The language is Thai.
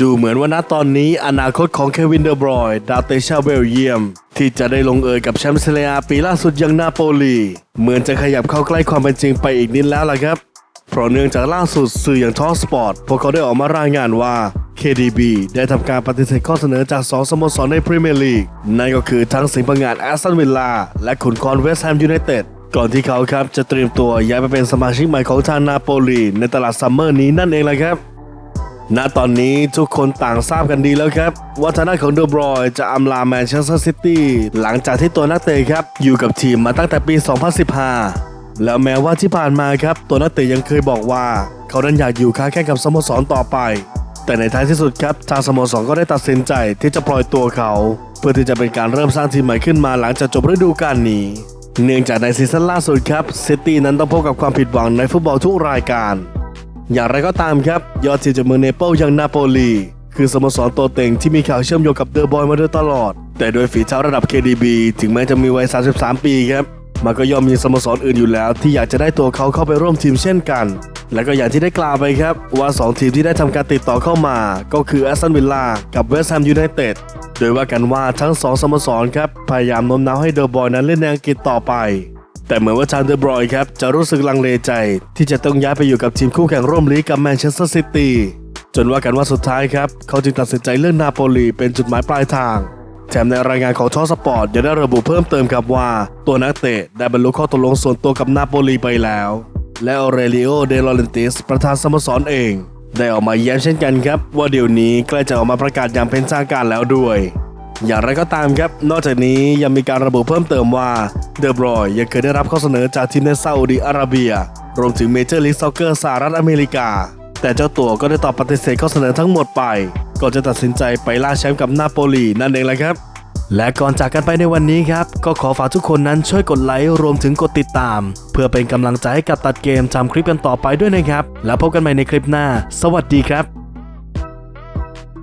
ดูเหมือนว่าณตอนนี้อนาคตของเควินเดอร์บรอยน์ดาวเตะชาเบลเยียม ที่จะได้ลงเอยกับแชมป์เซเลียปีล่าสุดอย่างนาโปลี เหมือนจะขยับเข้าใกล้ความเป็นจริงไปอีกนิดแล้วล่ะครับ เพราะเนื่องจากล่าสุดสื่ออย่างทอสปอร์ตพวกเขาได้ออกมารายงานว่า KDB ได้ทำการปฏิเสธข้อเสนอจาก 2 สโมสรในพรีเมียร์ลีกนั่นก็คือทั้งสิงห์พังงาดแอสตันวิลล่าและขุนกรเวสต์แฮมยูไนเต็ดก่อนที่เขาครับจะเตรียมตัวย้ายไปเป็นสมาชิกใหม่ของทางนาโปลีในตลาดซัมเมอร์นี้นั่นเองแหละครับ ณตอนนี้ทุกคนต่างทราบกันดีแล้วครับ ว่าทางด้านของเดอบรอยจะอำลาแมนเชสเตอร์ซิตี้หลังจากที่ตัวนักเตะครับ อยู่กับทีมมาตั้งแต่ปี 2015 แล้วแม้ว่าที่ผ่านมาครับ ตัวนักเตะยังเคยบอกว่า เขานั้นอยากอยู่ค้าแข่งกับสโมสรต่อไป แต่ในท้ายที่สุดครับทางสโมสรก็ได้ตัดสินใจที่จะปล่อยตัวเขา เพื่อที่จะเป็นการเริ่มสร้างทีมใหม่ขึ้นมาหลังจากจบฤดูกาลนี้ เนื่องจากในซีซั่นล่าสุดครับซิตี้นั้นต้องพบกับความผิดหวังในฟุตบอลทุกรายการ อย่างไรก็ตามครับยอดทีมจากเมืองเนเปิลอย่างนาโปลี คือสโมสรตัวเต็งที่มีข่าวเชื่อมโยงกับเดอะบอยมาโดยตลอด แต่โดยฝีเท้าระดับ KDB ถึงแม้จะมีวัย 33 ปีครับมันก็ย่อมมีสโมสรอื่นอยู่แล้ว ที่อยากจะได้ตัวเขาเข้าไปร่วมทีมเช่นกัน และก็อย่างที่ได้กล่าวไปครับ ว่า 2 ทีมที่ได้ทำการติดต่อเข้ามา ก็คือแอสตันวิลล่ากับเวสต์แฮมยูไนเต็ดโดยว่ากันว่าทั้งสองสโมสรครับพยายามโน้มน้าวให้เดอะบอยนั้นเล่นในอังกฤษต่อไป แต่เหมือนว่าทางเดอบรอยครับจะรู้สึกลังเลใจ ที่จะต้องย้ายไปอยู่กับทีมคู่แข่งร่วมลีกกับแมนเชสเตอร์ซิตี้จนว่ากันว่าสุดท้ายครับเขาจึงตัดสินใจเลือกนาโปลีเป็นจุดหมายปลายทาง แถมในรายงานของทอสปอร์ตยังได้ระบุเพิ่มเติมครับว่า ตัวนักเตะได้บรรลุข้อตกลงส่วนตัวกับนาโปลีไปแล้ว และออเรลิโอเดลอเรนติสประธานสโมสรเอง ได้ออกมาแย้มเช่นกันครับ ว่าเดี๋ยวนี้ใกล้จะออกมาประกาศอย่างเป็นทางการแล้วด้วย อย่างไรก็ตามครับ นอกจากนี้ยังมีการระบุเพิ่มเติมว่าเดอบรอยยังเคยได้รับข้อเสนอจากทีมในซาอุดิอาระเบีย รวมถึงเมเจอร์ลีกซ็อกเกอร์สหรัฐอเมริกา แต่เจ้าตัวก็ได้ตอบปฏิเสธข้อเสนอทั้งหมดไป ก่อนจะตัดสินใจไปล่าแชมป์กับนาโปลีนั่นเองแหละครับ และก่อนจากกันไปในวันนี้ครับ ก็ขอฝากทุกคนนั้นช่วยกดไลค์รวมถึงกดติดตาม เพื่อเป็นกำลังใจให้กับตัดเกมทำคลิปกันต่อไปด้วยนะครับ แล้วพบกันใหม่ในคลิปหน้า สวัสดีครับ